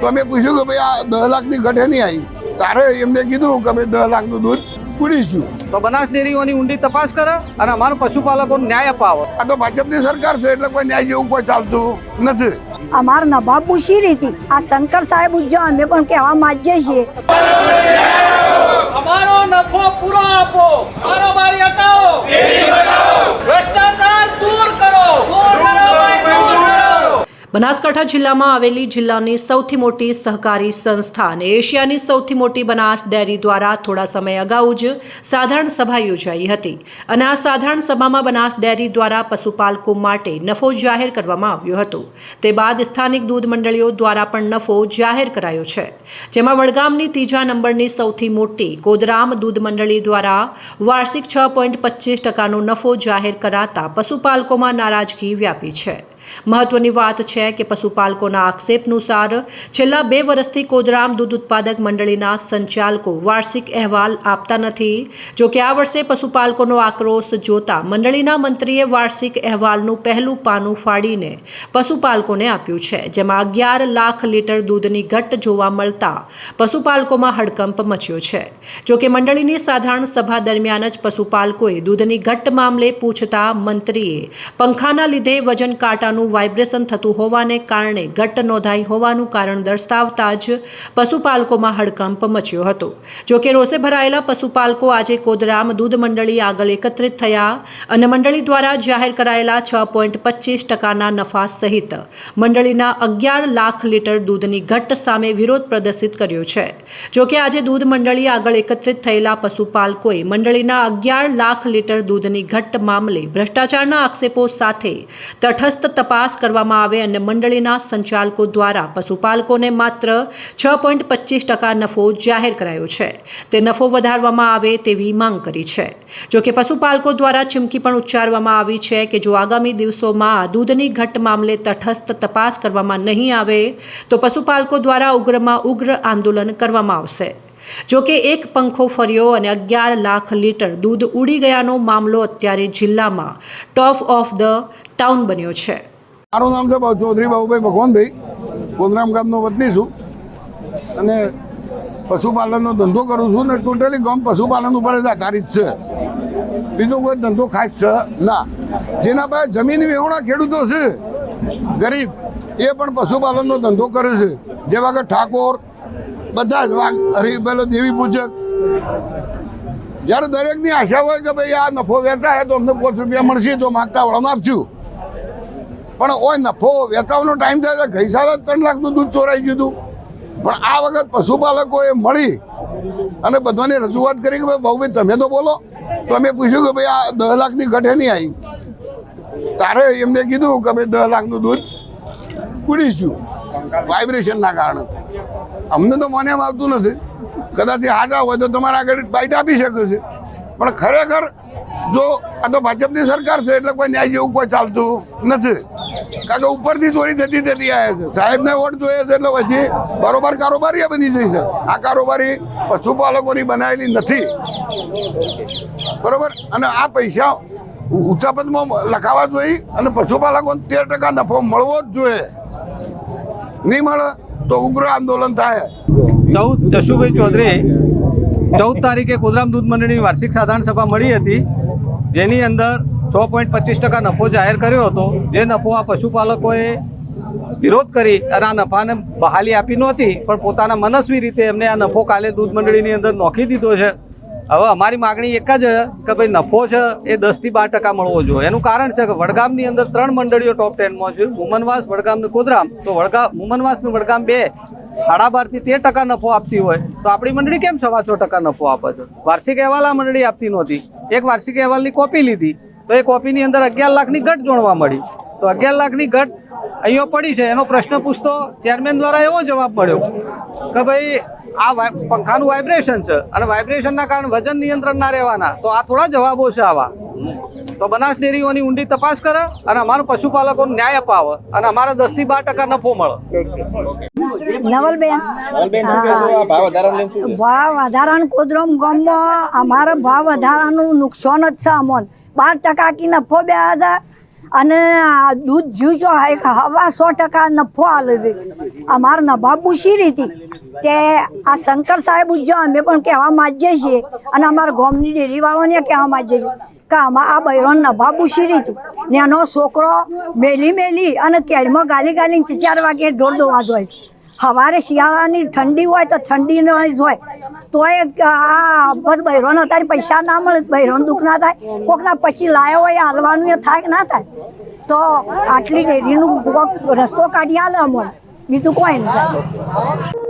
તો અમે પૂછ્યું કે ભાઈ આ દસ લાખની ઘટે નહીં આવી. તારે એમને કીધું કે અમે દસ લાખનું દૂધ પૂરીશું. તો બનાસ ડેરીઓની ઊંડી તપાસ કરે અને અમારા પશુપાલકોને ન્યાય અપાવો. આ તો ભાજપની સરકાર છે એટલે કોઈ ન્યાય જેવું કોઈ ચાલતું નથી. અમારા નવાબ પૂછી રીતી આ શંકર સાહેબ ઉજ્જો અમે પણ કહેવા માંગીએ છીએ. અમારો નફો પૂરો આપો કારોબારી હટાવો ભ્રષ્ટાચાર દૂર કરો દૂર કરો ભાઈ, દૂર કરો બનાસકાંઠા જિલ્લામાં આવેલી જિલ્લાની સૌથી મોટી સહકારી સંસ્થા અને એશિયાની સૌથી મોટી બનાસ ડેરી દ્વારા થોડા સમય અગાઉ જ સાધારણ સભા યોજાઈ હતી અને આ સાધારણ સભામાં બનાસ ડેરી દ્વારા પશુપાલકો માટે નફો જાહેર કરવામાં આવ્યો હતો. તે બાદ સ્થાનિક દૂધ મંડળીઓ દ્વારા પણ નફો જાહેર કરાયો છે. જેમાં વડગામની ત્રીજા નંબરની સૌથી મોટી ગોદરામ દૂધ મંડળી દ્વારા વાર્ષિક છ પોઈન્ટ પચીસ ટકાનો નફો જાહેર કરાતા પશુપાલકોમાં નારાજગી વ્યાપી છે. મહત્વની વાત છે કે પશુપાલકોના આક્ષેપનુસાર છેલ્લા બે વર્ષથી કોદરામ દૂધ ઉત્પાદક મંડળીના સંચાલકો વાર્ષિક અહેવાલ આપતા નથી. જો કે આ વર્ષે પશુપાલકોનો આક્રોશ જોતા મંડળીના મંત્રીએ વાર્ષિક અહેવાલનું પહેલું પાનું ફાડીને પશુપાલકોને આપ્યું છે, જેમાં અગિયાર લાખ લીટર દૂધની ઘટ જોવા મળતા પશુપાલકોમાં હડકંપ મચ્યો છે. જો કે મંડળીની સાધારણ સભા દરમિયાન જ પશુપાલકોએ દૂધની ઘટ મામલે પૂછતા મંત્રીએ પંખાના લીધે વજન કાંટાનું વાઇબ્રેશન થતું હોવાને કારણે ઘટ નોંધાઈ હોવાનું કારણ દર્શાવતા જ પશુપાલકોમાં હડકંપ મચ્યો હતો. જોકે રોષે ભરાયેલા પશુપાલકો આજે કોદરામ દૂધ મંડળી આગળ એકત્રિત થયા અને મંડળી દ્વારા જાહેર કરાયેલા છ પોઈન્ટ પચીસ ટકાના નફા સહિત મંડળીના અગિયાર લાખ લીટર દૂધની ઘટ સામે વિરોધ પ્રદર્શિત કર્યો છે. જોકે આજે દૂધ મંડળી આગળ એકત્રિત થયેલા પશુપાલકોએ મંડળીના અગિયાર લાખ લીટર દૂધની ઘટ મામલે ભ્રષ્ટાચારના આક્ષેપો સાથે તટસ્થ તપાસ કરવામાં આવે અને મંડળીના સંચાલકો દ્વારા પશુપાલકોને માત્ર છ પોઈન્ટ પચીસ ટકા નફો જાહેર કરાયો છે. તે નફો વધારવામાં આવે તેવી માંગ કરી છે. જો કે પશુપાલકો દ્વારા ચીમકી પણ ઉચ્ચારવામાં આવી છે કે જો આગામી દિવસોમાં દૂધની ઘટ મામલે તટસ્થ તપાસ કરવામાં નહીં આવે, તો પશુપાલકો દ્વારા ઉગ્રમાં ઉગ્ર આંદોલન કરવામાં આવશે. જો કે એક પંખો ફર્યો અને અગિયાર લાખ લીટર દૂધ ઉડી ગયાનો મામલો અત્યારે જિલ્લામાં ટોપ ઓફ ધ ટાઉન બન્યો છે. મારું નામ છે ચૌધરી બાબુભાઈ ભગવાનભાઈ. ગોંદરામ ગામનો વતની છું. અને પશુપાલનનો ધંધો કરું છું ને ટોટલી ગામ પશુપાલન ઉપર જ આધારિત છે. બીજો કોઈ ધંધો ખાસ છે ના. જેના પાસે જમીન વેવણા ખેડૂતો છે. ગરીબ. એ પણ પશુપાલનનો ધંધો કરે છે. જેવા કે ઠાકોર, બધા જ વાઘ, હરી, પેલો દેવી પૂજક. જ્યારે દરેકની આશા હોય કે ભાઈ આ નફો વેચાય તો અમને પાંચ રૂપિયા મળશે તો માગતા વળમ આપશું પણ ઓય નફો વેચાવાનો ટાઈમ થાય ગઈ ત્રણ લાખનું દૂધ ચોરાઈ ગયું હતું. પણ આ વખત પશુપાલકોએ મળી અને બધાને રજૂઆત કરી કે ભાઈ બાબુભાઈ તમે તો બોલો. તો અમે પૂછ્યું કે ભાઈ, આ દસ લાખની ઘટે નહીં આવી. તારે એમને કીધું કે ભાઈ દસ લાખનું દૂધ ઉડીશું વાઇબ્રેશનના કારણે. અમને તો મને એમ આવતું નથી. કદાચ હાજા હોય તો તમારા આગળ બાઇટ આપી શકે છે. પણ ખરેખર જો આ તો ભાજપની સરકાર છે, એટલે કોઈ ન્યાય જેવું કોઈ ચાલતું નથી. કારણ કે ઉપરથી ચોરી થતી થતી આવે છે સાહેબને વોટ જોઈએ છે, એટલે પછી બરોબર કારોબારી બની જઈ છે આ કારોબારી પશુપાલકોની બનાવેલી નથી. બરોબર? અને આ પૈસા ઊંચા પદમાં લખાવા જોઈએ અને પશુપાલકોને તેર ટકા નફો મળવો જ જોઈએ. નહીં મળે તો ઉગ્ર આંદોલન થાય. ચૌદ, જશુભાઈ ચૌધરી ચૌદ તારીખે કોદરામ દૂધ મંડળીની વાર્ષિક સાધારણ સભા મળી હતી. જેની અંદર છ પોઈન્ટ પચીસ ટકા નફો જાહેર કર્યો હતો. જે નફો આ પશુપાલકોએ વિરોધ કરી અને આ નફાને બહાલી આપી નહોતી, પણ પોતાના મનસ્વી રીતે એમને આ નફો કાલે દૂધ મંડળીની અંદર નોખી દીધો છે. હવે અમારી માગણી એક જ કે ભાઈ નફો છે એ દસથી બાર ટકા મળવો જોઈએ. એનું કારણ છે કે વડગામની અંદર ત્રણ મંડળીઓ ટોપ ટેનમાં છે. મુમનવાસ, વડગામ ને કોદરામ તો વડગામ મુમનવાસનું વડગામ બે. સાડા બારથી તેર ટકા નફો આપતી હોય તો આપણી મંડળી કેમ સવા છ ટકા નફો આપે છે? વાર્ષિક અહેવાલ આ મંડળી આપતી નહોતી. એક વાર્ષિક અહેવાલની કોપી લીધી. તો એ કોપીની અંદર અગિયાર લાખની ઘટ જોડવા મળી. તો અગિયાર લાખની ઘટ અહીંયા પડી છે. એનો પ્રશ્ન પૂછતો ચેરમેન દ્વારા એવો જવાબ મળ્યો કે ભાઈ, આ પંખાનું વાઇબ્રેશન છે. અને વાઇબ્રેશનના કારણે વજન નિયંત્રણ ના રહેવાના. તો આ થોડા જવાબો છે આવા. તો બનાસ ડેરીઓની ઊંડી તપાસ કરે અને અમારા પશુપાલકોને ન્યાય અપાવે અને અમારે દસથી બાર ટકા નફો મળે. નવલબેન. ભાવ વધારાનું કોદરમ ગામમાં અમારે ભાવ વધારાનું નુકસાન જ છે અમોન. બાર ટકા કી નફો બે હજાર અને આ દૂધ જીવજો જો એક હવા સો ટકા નફો આલે છે. અમારે નભા પૂછી રીતે? તે આ શંકર સાહેબ ઉજ્જો અમે પણ કહેવા માંગીએ છીએ અને અમારા ગામની ડેરીવાળાને કહેવા માંગીએ છીએ. કે આમાં આ બૈરોન નભા શી રીતે ને એનો છોકરો મેલી મેલી અને કેળમાં ગાલી ગાલીને ચાર વાગે ઢોર દોવા જોઈએ સવારે શિયાળાની ઠંડી હોય તો ઠંડી ન હોય. તોય આ બધ બૈરોને અત્યારે પૈસા ના મળે, બૈરોન દુઃખ ના થાય. કોકના પછી લાયો હોય, હાલવાનું એ થાય કે ના થાય? તો આટલી ડેરીનું રસ્તો કાઢી આલે અમને. બીજું કોઈ નહીં